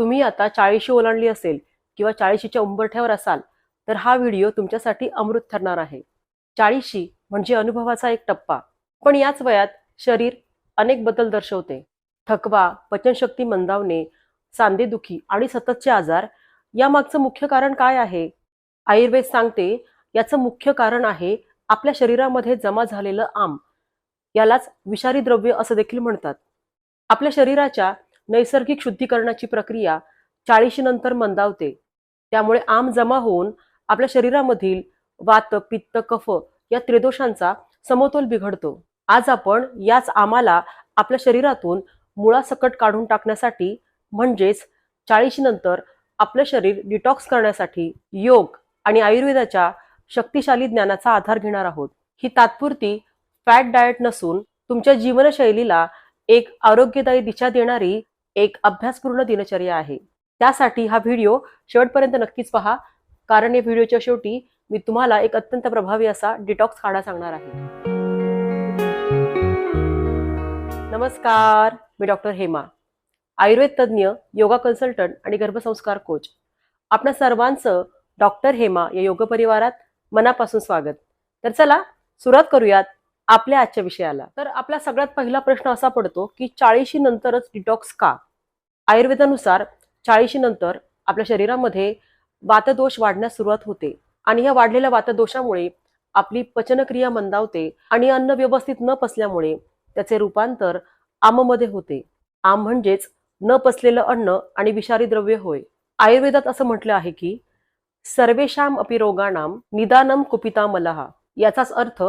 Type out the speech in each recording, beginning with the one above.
तुम्ही आता चाळीशी ओलांडली असेल किंवा चाळीशीच्या उंबरठ्यावर असाल तर हा व्हिडिओ तुमच्यासाठी अमृत ठरणार आहे. चाळीशी म्हणजे अनुभवाचा एक टप्पा. पण याच वयात शरीर अनेक बदल दर्शवते. थकवा पचनशक्ती मंदावणे सांधेदुखी आणि सततचे आजार यामागचं मुख्य कारण काय आहे? आयुर्वेद सांगते याचं मुख्य कारण आहे आपल्या शरीरामध्ये जमा झालेलं आम. यालाच विषारी द्रव्य असं देखील म्हणतात. आपल्या शरीराच्या नैसर्गिक शुद्धीकरणाची प्रक्रिया चाळीशी नंतर मंदावते. त्यामुळे आम जमा होऊन आपल्या शरीरामधील वात पित्त कफ या त्रिदोषांचा समतोल बिघडतो. आज आपण याच आमाला आपल्या शरीरातून मुळासकट काढून टाकण्यासाठी म्हणजेच चाळीशी नंतर आपलं शरीर डिटॉक्स करण्यासाठी योग आणि आयुर्वेदाच्या शक्तिशाली ज्ञानाचा आधार घेणार आहोत. ही तात्पुरती फॅट डाएट नसून तुमच्या जीवनशैलीला एक आरोग्यदायी दिशा देणारी एक अभ्यासपूर्ण दिनचर्या आहे. त्यासाठी हा व्हिडिओ शेवटपर्यंत नक्कीच पहा. कारण या व्हिडिओच्या शेवटी मी तुम्हाला एक अत्यंत प्रभावी असा डिटॉक्स काढा सांगणार आहे. नमस्कार मी डॉक्टर हेमा आयुर्वेद तज्ज्ञ योगा कन्सल्टंट आणि गर्भसंस्कार कोच आपल्या सर्वांचं डॉक्टर हेमा या योग परिवारात मनापासून स्वागत. तर चला सुरुवात करूयात आपल्या आजच्या विषयाला. तर आपला सगळ्यात पहिला प्रश्न असा पडतो की चाळीशी नंतरच डिटॉक्स का? आयुर्वेदानुसार चाळीशीनंतर आपल्या शरीरामध्ये वातदोष वाढण्यास सुरुवात होते. आणि या वाढलेल्या वातदोषामुळे आपली पचनक्रिया मंदावते आणि अन्न व्यवस्थित न पचल्यामुळे त्याचे रूपांतर आममध्ये होते. आम म्हणजेच न पचलेलं अन्न आणि विषारी द्रव्य होय. आयुर्वेदात असं म्हटलं आहे की सर्वेशाम अपि रोगाणाम निदानम कुपिता मलहा. याचाच अर्थ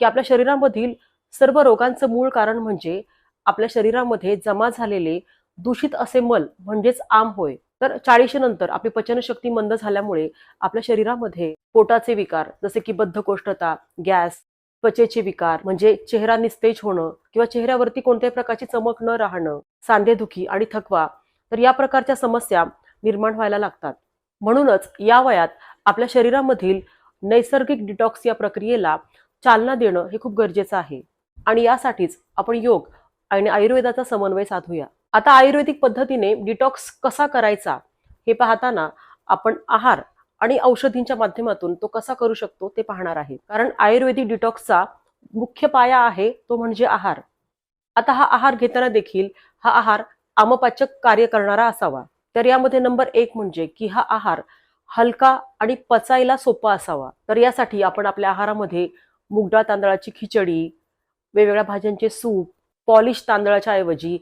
की आपल्या शरीरामधील सर्व रोगांचं मूळ कारण म्हणजे आपल्या शरीरामध्ये जमा झालेले दूषित असे मल म्हणजेच आम होय तर चाळीशी नंतर आपली पचनशक्ती मंद झाल्यामुळे आपल्या शरीरामध्ये पोटाचे विकार जसे की बद्धकोष्ठता गॅस त्वचेचे विकार म्हणजे चेहरा निस्तेज होणं किंवा चेहऱ्यावरती कोणत्याही प्रकारची चमक न राहणं सांधेदुखी आणि थकवा तर या प्रकारच्या समस्या निर्माण व्हायला लागतात. म्हणूनच या वयात आपल्या शरीरामधील नैसर्गिक डिटॉक्स या प्रक्रियेला चालना देणं हे खूप गरजेचं आहे. आणि यासाठीच आपण योग आणि आयुर्वेदाचा समन्वय साधूया. आता आयुर्वेदिक पद्धतीने डिटॉक्स कसा करायचा हे पाहताना आपण आहार आणि औषधींच्या माध्यमातून तो कसा करू शकतो ते पाहणार आहे. कारण आयुर्वेदिक डिटॉक्सचा मुख्य पाया आहे तो म्हणजे आहार. आता हा आहार घेताना देखील हा आहार आमपाचक कार्य करणारा असावा. तर यामध्ये नंबर एक म्हणजे की हा आहार हलका आणि पचायला सोपा असावा. तर यासाठी आपण आपल्या आहारामध्ये मुगडाळ तांदळाची खिचडी वेगवेगळ्या भाज्यांचे सूप पॉलिश तांदळाच्या ऐवजी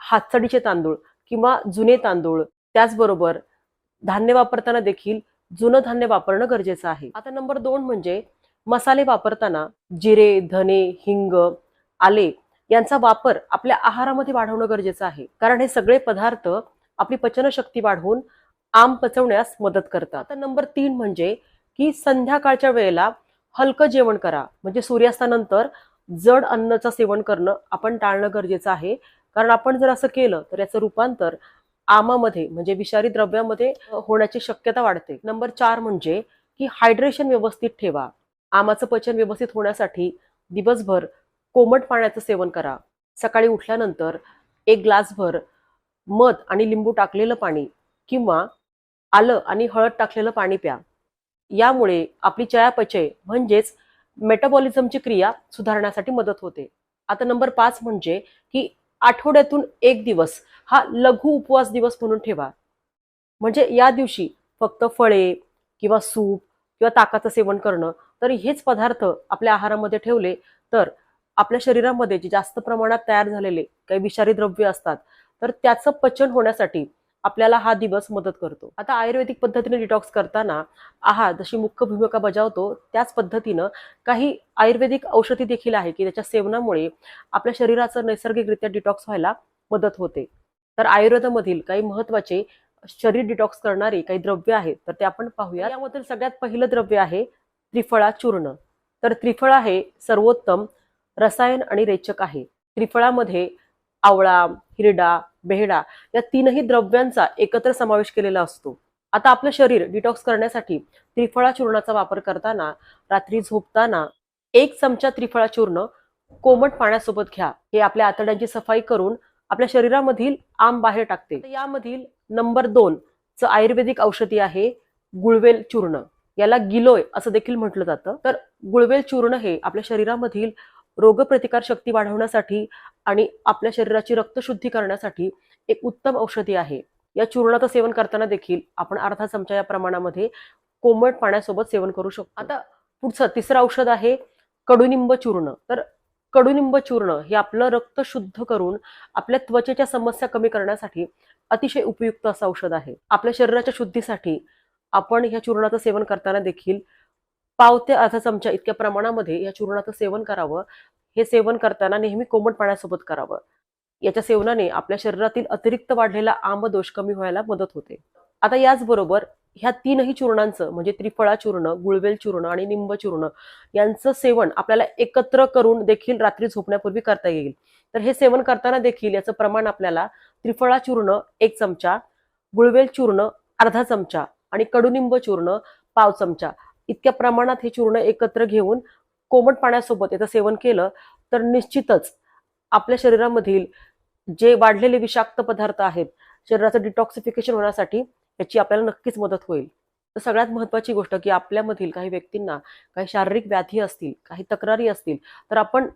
हातसडीचे तांदूळ किंवा जुने तांदूळ. त्याचबरोबर धान्य वापरताना देखील जुनं धान्य वापरणं गरजेचं आहे. आता नंबर दोन म्हणजे मसाले वापरताना जिरे धने हिंग आले यांचा वापर आपल्या आहारामध्ये वाढवणं गरजेचं आहे. कारण हे सगळे पदार्थ आपली पचनशक्ती वाढवून आम पचवण्यास मदत करतात. आता नंबर तीन म्हणजे की संध्याकाळच्या वेळेला हलकं जेवण करा. म्हणजे सूर्यास्तानंतर जड अन्नाचं सेवन करणं आपण टाळणं गरजेचं आहे. कारण आपण जर असं केलं तर याचं रूपांतर आमामध्ये म्हणजे विषारी द्रव्यामध्ये होण्याची शक्यता वाढते. नंबर चार म्हणजे की हायड्रेशन व्यवस्थित ठेवा. आमाचं पचन व्यवस्थित होण्यासाठी दिवसभर कोमट पाण्याचं सेवन करा. सकाळी उठल्यानंतर एक ग्लासभर मध आणि लिंबू टाकलेलं पाणी किंवा आलं आणि हळद टाकलेलं पाणी प्या. यामुळे आपली चयापचय म्हणजेच मेटाबॉलिझमची क्रिया सुधारण्यासाठी मदत होते. आता नंबर पाच म्हणजे की आठवड्यातून एक दिवस हा लघु उपवास दिवस म्हणून ठेवा. म्हणजे या दिवशी फक्त फळे किंवा सूप किंवा ताकाचं सेवन करणं तर हेच पदार्थ आपल्या आहारामध्ये ठेवले तर आपल्या शरीरामध्ये जे जास्त प्रमाणात तयार झालेले काही विषारी द्रव्य असतात तर त्याचं पचन होण्यासाठी आपल्याला हा दिवस मदत करतो. आता आयुर्वेदिक पद्धतीने डिटॉक्स करताना आहार जशी मुख्य भूमिका बजावतो त्याच पद्धतीनं काही आयुर्वेदिक औषधी देखील आहे की त्याच्या सेवनामुळे आपल्या शरीराचं नैसर्गिकरित्या डिटॉक्स व्हायला मदत होते. तर आयुर्वेदामधील काही महत्त्वाचे शरीर डिटॉक्स करणारे काही द्रव्य आहेत तर ते आपण पाहूया यामधील सगळ्यात पहिलं द्रव्य आहे त्रिफळा चूर्ण. तर त्रिफळा हे सर्वोत्तम रसायन आणि रेचक आहे. त्रिफळामध्ये आवळा हिरडा बेहडा या तीनही द्रव्यांचा एकत्र समावेश केलेला असतो. आता आपलं शरीर डिटॉक्स करण्यासाठी त्रिफळा चूर्णाचा वापर करताना रात्री झोपताना एक चमचा त्रिफळा चूर्ण कोमट पाण्यासोबत घ्या. हे आपल्या आतड्यांची सफाई करून आपल्या शरीरामधील आम बाहेर टाकते. यामधील नंबर दोन च आयुर्वेदिक औषधी आहे गुळवेल चूर्ण. याला गिलोय असं देखील म्हटलं जातं. तर गुळवेल चूर्ण हे आपल्या शरीरामधील रोगप्रतिकार शक्ती वाढवण्यासाठी आणि आपल्या शरीराची रक्तशुद्धी करण्यासाठी एक उत्तम औषधी आहे. या चूर्णाचं सेवन करताना देखील आपण अर्धा चमचा या प्रमाणामध्ये कोमट पाण्यासोबत सेवन करू शकतो. आता पुढचं तिसरं औषध आहे कडुनिंब चूर्ण. तर कडुनिंब चूर्ण हे आपलं रक्त शुद्ध करून आपल्या त्वचेच्या समस्या कमी करण्यासाठी अतिशय उपयुक्त असं औषध आहे. आपल्या शरीराच्या शुद्धीसाठी आपण ह्या चूर्णाचं सेवन करताना देखील पाव ते अर्धा चमचा इतक्या प्रमाणामध्ये या चूर्णाचं सेवन करावं. हे सेवन करताना नेहमी कोमट पाण्यासोबत करावं. याच्या सेवनाने आपल्या शरीरातील अतिरिक्त वाढलेला आंबदोष कमी व्हायला मदत होते. आता याचबरोबर ह्या तीनही चूर्णांचं म्हणजे त्रिफळा चूर्ण गुळवेल चूर्ण आणि निंब चूर्ण यांचं सेवन आपल्याला एकत्र करून देखील रात्री झोपण्यापूर्वी करता येईल. तर हे सेवन करताना देखील याचं प्रमाण आपल्याला त्रिफळा चूर्ण एक चमचा गुळवेल चूर्ण अर्धा चमचा आणि कडुनिंब चूर्ण पाव चमचा. इतक्या प्रमाणात हे चूर्ण एकत्र घेऊन कोमट पाण्यासोबत याचं सेवन केलं तर निश्चितच आपल्या शरीरामधील जे वाढलेले विषाक्त पदार्थ आहेत शरीराचं डिटॉक्सिफिकेशन होण्यासाठी याची आपल्याला नक्कीच मदत होईल. तर सगळ्यात महत्त्वाची गोष्ट की आपल्यामधील काही व्यक्तींना काही शारीरिक व्याधी असतील काही तक्रारी असतील तर आपण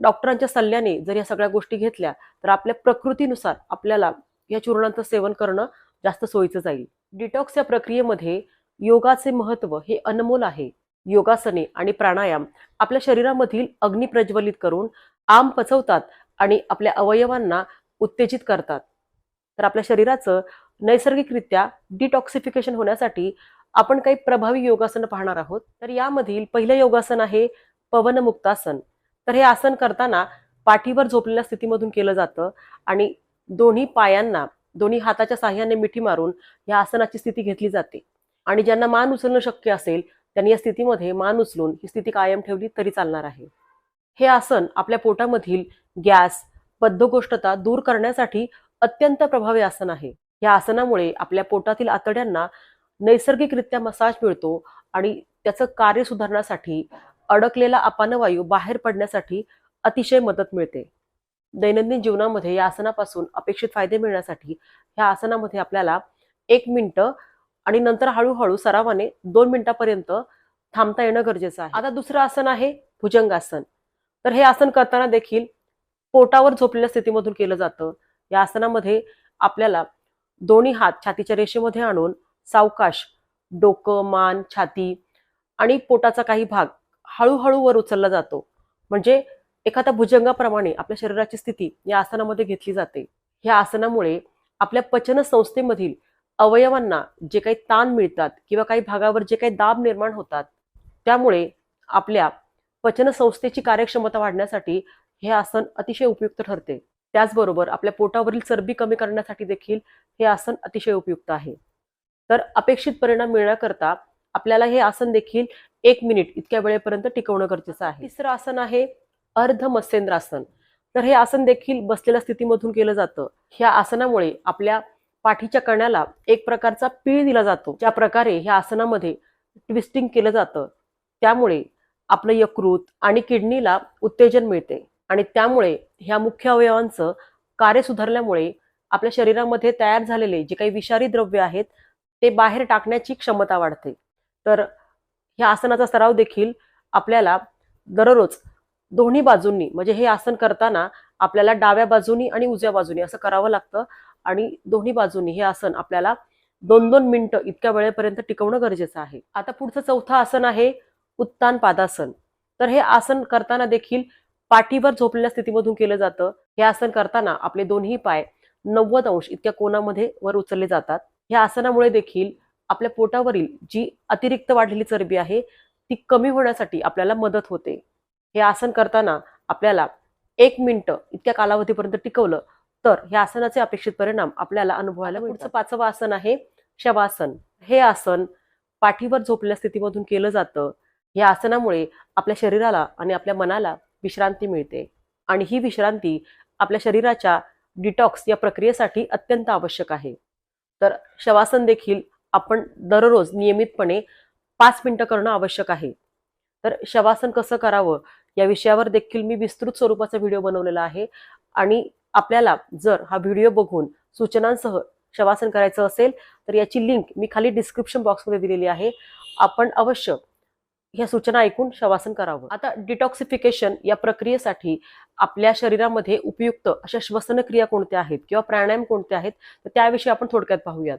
डॉक्टरांच्या सल्ल्याने जर या सगळ्या गोष्टी घेतल्या तर आपल्या प्रकृतीनुसार आपल्याला या चूर्णांचं सेवन करणं जास्त सोयीचं जाईल. डिटॉक्स या प्रक्रियेमध्ये योगाचे महत्त्व हे अनमोल आहे. योगासने आणि प्राणायाम आपल्या शरीरामधील अग्नी प्रज्वलित करून आम पचवतात आणि आपल्या अवयवांना उत्तेजित करतात. तर आपल्या शरीराचं नैसर्गिकरित्या डिटॉक्सिफिकेशन होण्यासाठी आपण काही प्रभावी योगासनं पाहणार आहोत. तर यामधील पहिलं योगासन आहे पवनमुक्तासन. तर हे आसन करताना पाठीवर झोपलेल्या स्थितीमधून केलं जातं आणि दोन्ही पायांना दोन्ही हाताच्या साह्याने मिठी मारून या आसनाची स्थिती घेतली जाते. आणि ज्यांना मान उचलणं शक्य असेल त्यांनी या स्थितीमध्ये मान उचलून ही स्थिती कायम ठेवली तरी चालणार आहे. हे आसन आपल्या पोटामधील गॅस बद्धकोष्ठता दूर करण्यासाठी अत्यंत प्रभावी आसन आहे. या आसनामुळे आपल्या पोटातील आतड्यांना नैसर्गिकरित्या मसाज मिळतो आणि त्याचं कार्य सुधारण्यासाठी अडकलेला अपानवायू बाहेर पडण्यासाठी अतिशय मदत मिळते. दैनंदिन जीवनामध्ये या आसनापासून अपेक्षित फायदे मिळण्यासाठी ह्या आसनामध्ये आपल्याला एक मिनटं आणि नंतर हळूहळू सरावाने दोन मिनिटापर्यंत थांबता येणं गरजेचं आहे. आता दुसरं आसन आहे भुजंगासन. तर हे आसन करताना देखील पोटावर झोपलेल्या स्थितीमधून केलं जातं. या आसनामध्ये आपल्याला दोन्ही हात छातीच्या रेषेमध्ये आणून सावकाश डोकं मान छाती आणि पोटाचा काही भाग हळूहळू वर उचलला जातो. म्हणजे एखाद्या भुजंगाप्रमाणे आपल्या शरीराची स्थिती या आसनामध्ये घेतली जाते. या आसनामुळे आपल्या पचन संस्थेमधील अवयवांना जे काही ताण मिळतात किंवा काही भागावर जे काही दाब निर्माण होतात त्यामुळे आपल्या पचनसंस्थेची कार्यक्षमता वाढण्यासाठी हे आसन अतिशय उपयुक्त ठरते. त्याचबरोबर आपल्या पोटावरील चरबी कमी करण्यासाठी देखील हे आसन अतिशय उपयुक्त आहे. तर अपेक्षित परिणाम मिळण्याकरता आपल्याला हे आसन देखील एक मिनिट इतक्या वेळेपर्यंत टिकवणं गरजेचं आहे. तिसरं आसन आहे अर्ध मत्स्येंद्रासन. तर हे आसन देखील बसलेल्या स्थितीमधून केलं जातं. ह्या आसनामुळे आपल्या पाठीच्या कण्याला एक प्रकारचा पीळ दिला जातो. ज्या प्रकारे ह्या आसनामध्ये ट्विस्टिंग केलं जातं. त्यामुळे आपलं यकृत आणि किडनीला उत्तेजन मिळते. आणि त्यामुळे ह्या मुख्य अवयवांचं कार्य सुधारल्यामुळे आपल्या शरीरामध्ये तयार झालेले जे काही विषारी द्रव्य आहेत ते बाहेर टाकण्याची क्षमता वाढते. तर ह्या आसनाचा सराव देखील आपल्याला दररोज दोन्ही बाजूंनी म्हणजे हे आसन करताना आपल्याला डाव्या बाजूनी आणि उजव्या बाजूनी असं करावं लागतं. आणि दोन्ही बाजूनी हे आसन आपल्याला दोन दोन मिनिटं इतक्या वेळेपर्यंत टिकवणं गरजेचं आहे. आता पुढचं चौथं आसन आहे उत्तान पादासन. तर हे आसन करताना देखील पाठीवर झोपलेल्या स्थितीमधून केलं जातं. हे आसन करताना आपले दोन्ही पाय नव्वद अंश इतक्या कोणामध्ये वर उचलले जातात. ह्या आसनामुळे देखील आपल्या पोटावरील जी अतिरिक्त वाढलेली चरबी आहे ती कमी होण्यासाठी आपल्याला मदत होते. हे आसन करताना आपल्याला एक मिनिट इतक्या कालावधीपर्यंत टिकवलं तर ह्या आसनाचे अपेक्षित परिणाम आपल्याला अनुभवायला पुढचं पाचवं आसन आहे शवासन. हे आसन पाठीवर झोपलेल्या स्थितीमधून केलं जातं. या आसनामुळे आपल्या शरीराला आणि आपल्या मनाला विश्रांती मिळते. आणि ही विश्रांती आपल्या शरीराच्या डिटॉक्स या प्रक्रियेसाठी अत्यंत आवश्यक आहे. तर शवासन देखील आपण दररोज नियमितपणे पाच मिनिटं करणं आवश्यक आहे. तर शवासन कसं करावं या विषयावर देखील मी विस्तृत स्वरूपाचा व्हिडिओ बनवलेला आहे. आणि आपल्याला जर हा व्हिडिओ बघून सूचनांसह शवासन करायचं असेल तर याची लिंक मी खाली डिस्क्रिप्शन बॉक्समध्ये दिलेली आहे. आपण अवश्य ह्या सूचना ऐकून शवासन करावं. आता डिटॉक्सिफिकेशन या प्रक्रियेसाठी आपल्या शरीरामध्ये उपयुक्त अशा श्वसन क्रिया कोणत्या आहेत किंवा प्राणायाम कोणते आहेत तर त्याविषयी आपण थोडक्यात पाहूयात.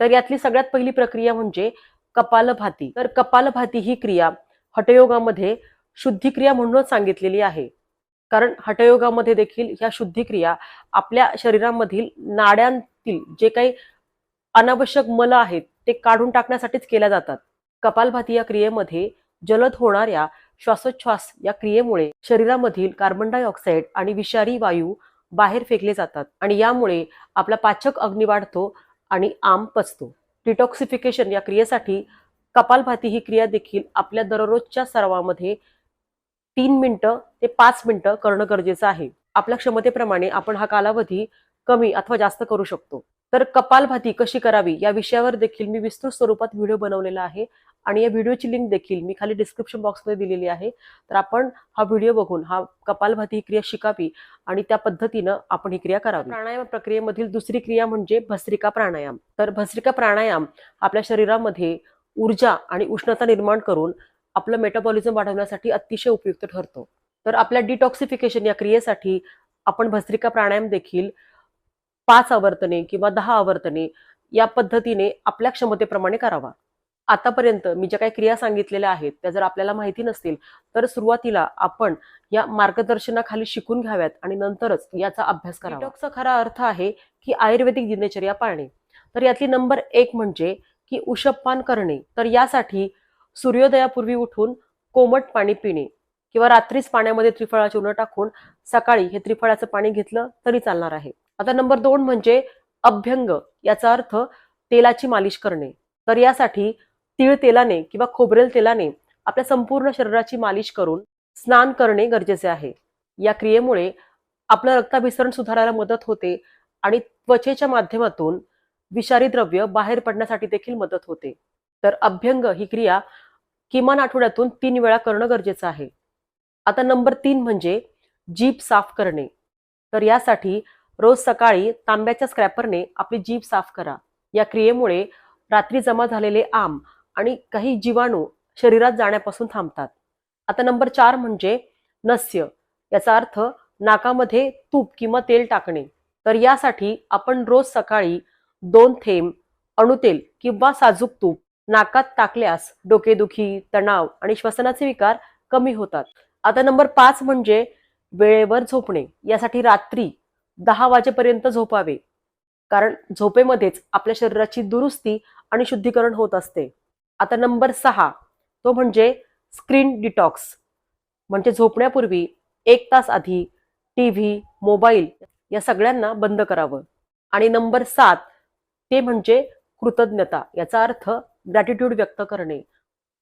तर यातली सगळ्यात पहिली प्रक्रिया म्हणजे कपालभाती. तर कपालभाती ही क्रिया हठयोगामध्ये शुद्धिक्रिया म्हणूनच सांगितलेली आहे. कारण हटयोगामध्ये देखील ह्या शुद्धिक्रिया आपल्या शरीरामधील नाड्यांतील जे काही अनावश्यक मल आहेत ते काढून टाकण्यासाठीच केल्या जातात. कपालभाती या क्रियेमध्ये जलद होणाऱ्या श्वासोच्छ्वास या क्रियेमुळे शरीरामधील कार्बन डायऑक्साईड आणि विषारी वायू बाहेर फेकले जातात आणि यामुळे आपला पाचक अग्नी वाढतो आणि आम पचतो. डिटॉक्सिफिकेशन या क्रियेसाठी कपालभाती ही क्रिया देखील आपल्या दररोजच्या सरावामध्ये तीन मिनिटं ते पाच मिनिटं करणं गरजेचं आहे. आपल्या क्षमतेप्रमाणे आपण हा कालावधी कमी अथवा जास्त करू शकतो. तर कपालभाती कशी करावी या विषयावर देखील मी विस्तृत स्वरूपात व्हिडिओ बनवलेला आहे आणि या व्हिडिओची लिंक देखील मी खाली डिस्क्रिप्शन बॉक्समध्ये दिलेली आहे. तर आपण हा व्हिडिओ बघून हा कपालभाती ही क्रिया शिकावी आणि त्या पद्धतीनं आपण ही क्रिया करावी. प्राणायाम प्रक्रियेमधील दुसरी क्रिया म्हणजे भस्त्रिका प्राणायाम. तर भस्त्रिका प्राणायाम आपल्या शरीरामध्ये ऊर्जा आणि उष्णता निर्माण करून आपलं मेटाबॉलिझम वाढवण्यासाठी अतिशय उपयुक्त ठरतो. तर आपल्या डिटॉक्सिफिकेशन या क्रियेसाठी आपण भस्त्रिका प्राणायाम देखील पाच आवर्तने किंवा दहा आवर्तने या पद्धतीने आपल्या क्षमतेप्रमाणे करावा. आतापर्यंत मी ज्या काही क्रिया सांगितलेल्या आहेत त्या जर आपल्याला माहिती नसतील तर सुरुवातीला आपण या मार्गदर्शनाखाली शिकून घ्याव्यात आणि नंतरच याचा अभ्यास करावा. डिटॉक्सचा खरा अर्थ आहे की आयुर्वेदिक दिनचर्या पाळणे. तर यातली नंबर एक म्हणजे की उषपान करणे. तर यासाठी सूर्योदयापूर्वी उठून कोमट पाणी पिणे किंवा रात्रीच पाण्यामध्ये त्रिफळाची चूर्ण टाकून सकाळी हे त्रिफळाचं पाणी घेतलं तरी चालणार आहे. आता नंबर दोन म्हणजे अभ्यंग याचा अर्थ तेलाची मालिश करणे. तर यासाठी तीळ तेलाने किंवा खोबरेल तेलाने आपल्या संपूर्ण शरीराची मालिश करून स्नान करणे गरजेचे आहे. या क्रियेमुळे आपलं रक्ताभिसरण सुधारायला मदत होते आणि त्वचेच्या माध्यमातून विषारी द्रव्य बाहेर पडण्यासाठी देखील मदत होते. तर अभ्यंग ही क्रिया किमान आठवड्यातून तीन वेळा करणं गरजेचं आहे. आता नंबर तीन म्हणजे जीभ साफ करणे. तर यासाठी रोज सकाळी तांब्याच्या स्क्रॅपरने आपली जीभ साफ करा. या क्रियेमुळे रात्री जमा झालेले आम आणि काही जीवाणू शरीरात जाण्यापासून थांबतात. आता नंबर चार म्हणजे नस्य. याचा अर्थ नाकामध्ये तूप किंवा तेल टाकणे. तर यासाठी आपण रोज सकाळी दोन थेंब अणुतेल किंवा साजूक तूप नाकात टाकल्यास डोकेदुखी तणाव आणि श्वसनाचे विकार कमी होतात. आता नंबर पाच म्हणजे वेळेवर झोपणे. यासाठी रात्री दहा वाजेपर्यंत झोपावे. कारण झोपेमध्येच आपल्या शरीराची दुरुस्ती आणि शुद्धीकरण होत असते. आता नंबर सहा तो म्हणजे स्क्रीन डिटॉक्स. म्हणजे झोपण्यापूर्वी एक तास आधी टी व्ही मोबाईल या सगळ्यांना बंद करावं. आणि नंबर सात ते म्हणजे कृतज्ञता. याचा अर्थ ग्रॅटिट्यूड व्यक्त करणे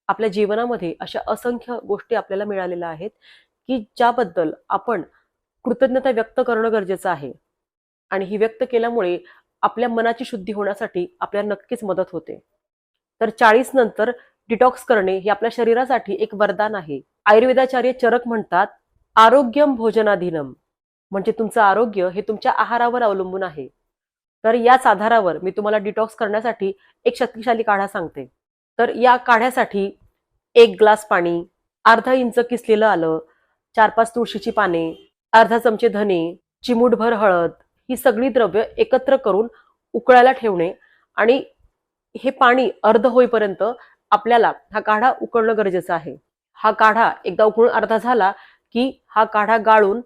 आपल्या जीवनामध्ये अशा असंख्य गोष्टी आपल्याला मिळालेल्या आहेत की ज्याबद्दल आपण कृतज्ञता व्यक्त करणं गरजेचं आहे. आणि ही व्यक्त केल्यामुळे आपल्या मनाची शुद्धी होण्यासाठी आपल्याला नक्कीच मदत होते. तर चाळीस नंतर डिटॉक्स करणे हे आपल्या शरीरासाठी एक वरदान आहे. आयुर्वेदाचार्य चरक म्हणतात आरोग्यम भोजनाधीनम म्हणजे तुमचं आरोग्य हे तुमच्या आहारावर अवलंबून आहे. तर याच आधारावर मी तुम्हाला डिटॉक्स करण्यासाठी एक शक्तिशाली काढा सांगते. तर या काढ्यासाठी एक ग्लास पाणी अर्धा इंच किसलेलं आलं चार पाच तुळशीची पाने अर्धा चमचे धने चिमूटभर हळद ही सगळी द्रव्य एकत्र करून उकळायला ठेवणे आणि हे पाणी अर्ध होईपर्यंत आपल्याला हा काढा उकळणं गरजेचं आहे. हा काढा एकदा उकळून अर्धा झाला की हा काढा गाळून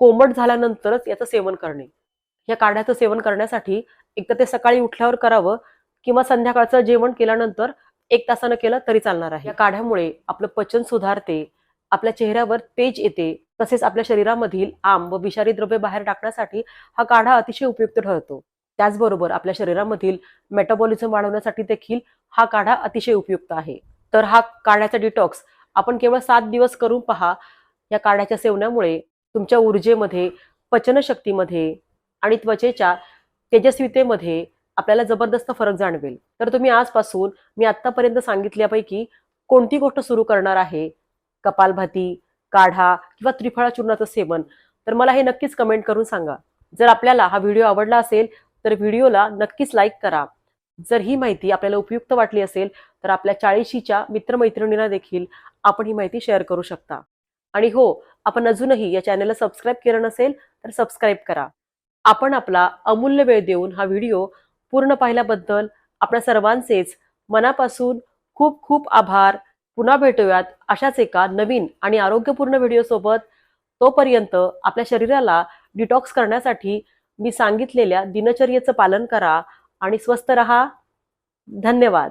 कोमट झाल्यानंतरच याचं सेवन करणे. या काढ्याचं सेवन करण्यासाठी एकदा ते सकाळी उठल्यावर करावं किंवा संध्याकाळचं जेवण केल्यानंतर एक तासानं केलं तरी चालणार आहे. या काढ्यामुळे आपलं पचन सुधारते आपल्या चेहऱ्यावर तेज येते तसेच आपल्या शरीरामधील आम व विषारी द्रव्य बाहेर टाकण्यासाठी हा काढा अतिशय उपयुक्त ठरतो. त्याचबरोबर आपल्या शरीरामधील मेटाबॉलिझम वाढवण्यासाठी देखील हा काढा अतिशय उपयुक्त आहे. तर हा काढ्याचा डिटॉक्स आपण केवळ सात दिवस करून पहा. या काढ्याच्या सेवनामुळे तुमच्या ऊर्जेमध्ये पचनशक्तीमध्ये आणि त्वचेच्या तेजस्वितेमध्ये आपल्याला जबरदस्त फरक जाणवेल. तर तुम्ही आजपासून मी आत्तापर्यंत सांगितल्यापैकी कोणती गोष्ट सुरू करणार आहे? कपालभाती काढा किंवा त्रिफळा चूर्णाचं सेवन? तर मला हे नक्कीच कमेंट करून सांगा. जर आपल्याला हा व्हिडिओ आवडला असेल तर व्हिडिओला नक्कीच लाईक करा. जर ही माहिती आपल्याला उपयुक्त वाटली असेल तर आपल्या चाळीशीच्या मित्रमैत्रिणींना देखील आपण ही माहिती शेअर करू शकता. आणि हो आपण अजूनही या चॅनलला सबस्क्राईब केलं नसेल तर सबस्क्राईब करा. आपण आपला अमूल्य वेळ देऊन हा व्हिडिओ पूर्ण पाहिल्याबद्दल आपल्या सर्वांचेच मनापासून खूप खूप आभार. पुन्हा भेटूयात अशाच एका नवीन आणि आरोग्यपूर्ण व्हिडिओसोबत तोपर्यंत आपल्या शरीराला डिटॉक्स करण्यासाठी मी सांगितलेल्या दिनचर्येचं पालन करा आणि स्वस्थ रहा. धन्यवाद.